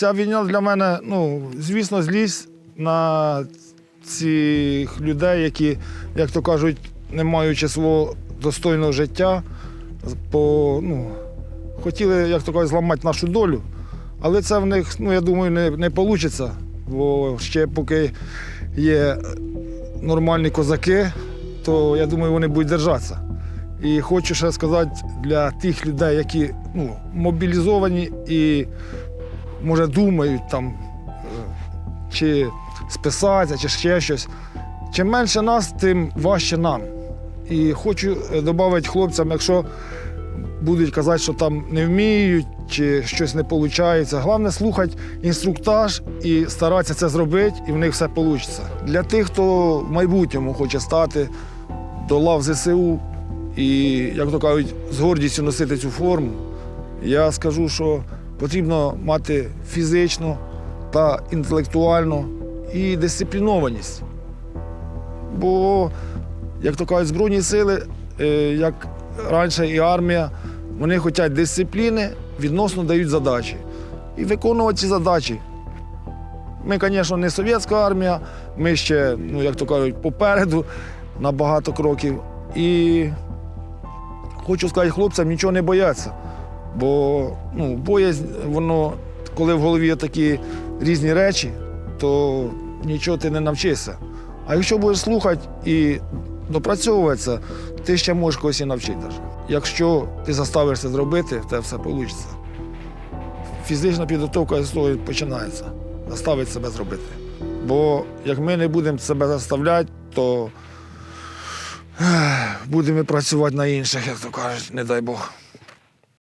Ця війна для мене, ну, звісно, злість на цих людей, які, як то кажуть, не маючи свого достойного життя, по, ну, хотіли, як то кажуть, зламати нашу долю. Але це в них, ну, я думаю, не, не вийде, бо ще поки є нормальні козаки, то я думаю, вони будуть держатися. І хочу ще сказати для тих людей, які ну, мобілізовані і, може, думають там, е, чи списатися, чи ще щось. Чим менше нас, тим важче нам. І хочу е, додати хлопцям, якщо будуть казати, що там не вміють чи щось не виходить. Головне слухати інструктаж і старатися це зробити, і в них все вийде. Для тих, хто в майбутньому хоче стати до лав ЗСУ і, як то кажуть, з гордістю носити цю форму, я скажу, що потрібно мати фізичну та інтелектуальну і дисциплінованість. Бо, як то кажуть, Збройні сили, е, як раніше і армія, вони хочуть дисципліни, відносно дають задачі. І виконувати ці задачі. Ми, звісно, не совєтська армія, ми ще, ну, як то кажуть, попереду на багато кроків. І хочу сказати хлопцям, нічого не бояться. Бо ну, боязнь, воно, коли в голові є такі різні речі, то нічого ти не навчишся. А якщо будеш слухати і допрацьовуватися, ти ще можеш когось і навчити. Якщо ти заставишся зробити, тебе все вийде. Фізична підготовка з того починається. Заставити себе зробити. Бо як ми не будемо себе заставляти, то будемо працювати на інших, як то кажуть, не дай Бог.